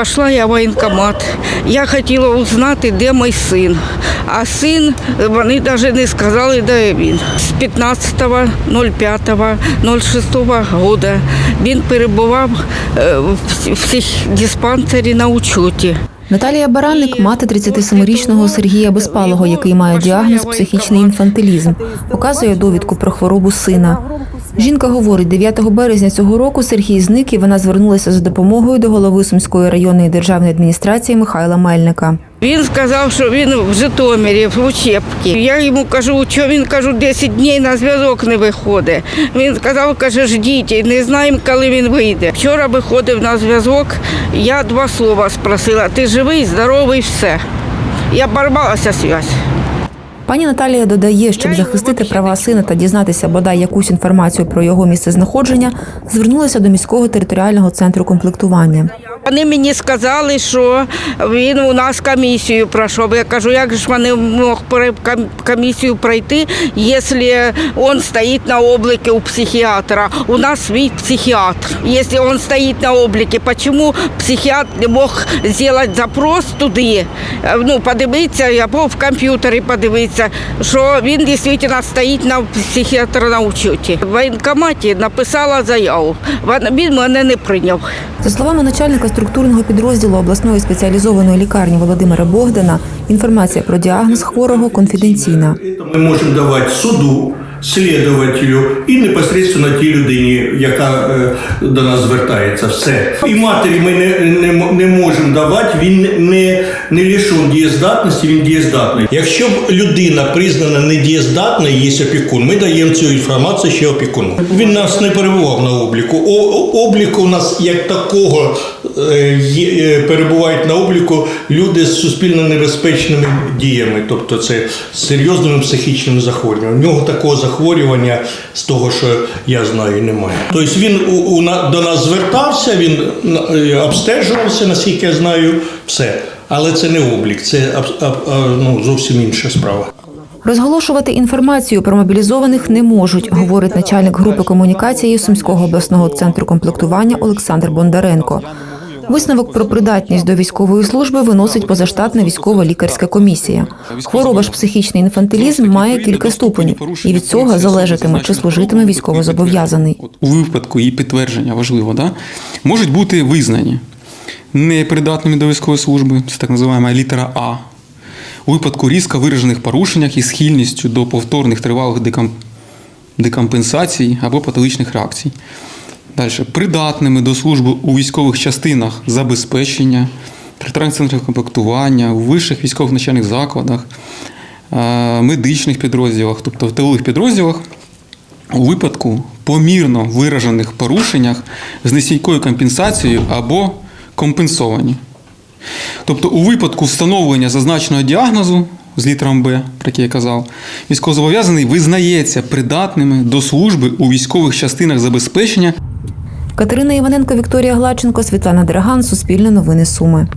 Пішла я в воєнкомат. Я хотіла узнати, де мій син. А син, вони навіть не сказали, де він. З 15.05.06 року він перебував е, в психдиспансері на учоті. Наталія Баранник, мати 37-річного Сергія Безпалого, який має діагноз психічний інфантилізм, показує довідку про хворобу сина. Жінка говорить, 9 березня цього року Сергій зник і вона звернулася за допомогою до голови Сумської районної державної адміністрації Михайла Мельника. Він сказав, що він в Житомирі, в учебці. Я йому кажу, що він кажу, 10 днів на зв'язок не виходить. Він сказав, каже, ждіть, не знаємо, коли він вийде. Вчора виходив на зв'язок, я два слова спросила, ти живий, здоровий, все. Я боролася зв'язь. Пані Наталія додає, щоб захистити права сина та дізнатися бодай якусь інформацію про його місцезнаходження, звернулася до міського територіального центру комплектування. Вони мені сказали, що він у нас комісію пройшов. Я кажу, як ж вони мог комісію пройти, якщо він стоїть на обліку у психіатра. У нас свій психіатр. Якщо він стоїть на обліку, чому психіатр не мог зробити запрос туди, ну, подивитися, або в комп'ютері подивитися, що він дійсно стоїть на психіатра на учеті. В воєнкоматі написала заяву. Він мене не прийняв. За словами начальника структурного підрозділу обласної спеціалізованої лікарні Володимира Богдана, інформація про діагноз хворого конфіденційна. Ми можемо давати суду, слідувателю і непосредственно тій людині, яка е, до нас звертається. Все. І матері ми не, не, не можемо давати, він не, не лишен дієздатності, він дієздатний. Якщо б людина признана недієздатною, є опікун, ми даємо цю інформацію ще опікуну. Він нас не перебував на обліку. О, обліку у нас як такого перебувають на обліку люди з суспільно небезпечними діями, тобто це серйозними психічними захворюваннями. У нього такого захворювання з того, що я знаю, немає. Тобто він у, у до нас звертався, він е, обстежувався, наскільки я знаю, все. Але це не облік, це аб- а, ну, зовсім інша справа. Розголошувати інформацію про мобілізованих не можуть, говорить начальник групи комунікації Сумського обласного центру комплектування Олександр Бондаренко. Висновок про придатність до військової служби виносить позаштатна військова лікарська комісія. Хвороба ж психічний інфантилізм має кілька ступенів, і від цього залежатиме, чи служитиме військовозобов'язаний. От у випадку її підтвердження важливо, да? можуть бути визнані непридатними до військової служби, це так називаємо літера А. У випадку різко виражених порушеннях і схильністю до повторних тривалих декомпенсацій або патологічних реакцій. Далі. Придатними до служби у військових частинах забезпечення, територіальних комплектування, у вищих військових навчальних закладах, е, медичних підрозділах, тобто в тилових підрозділах, у випадку помірно виражених порушеннях з нестійкою компенсацією або компенсовані. Тобто, у випадку встановлення зазначеного діагнозу з літером Б, про який я казав, військовозобов'язаний визнається придатними до служби у військових частинах забезпечення Катерина Іваненко, Вікторія Гладченко, Світлана Драган, Суспільне новини Суми.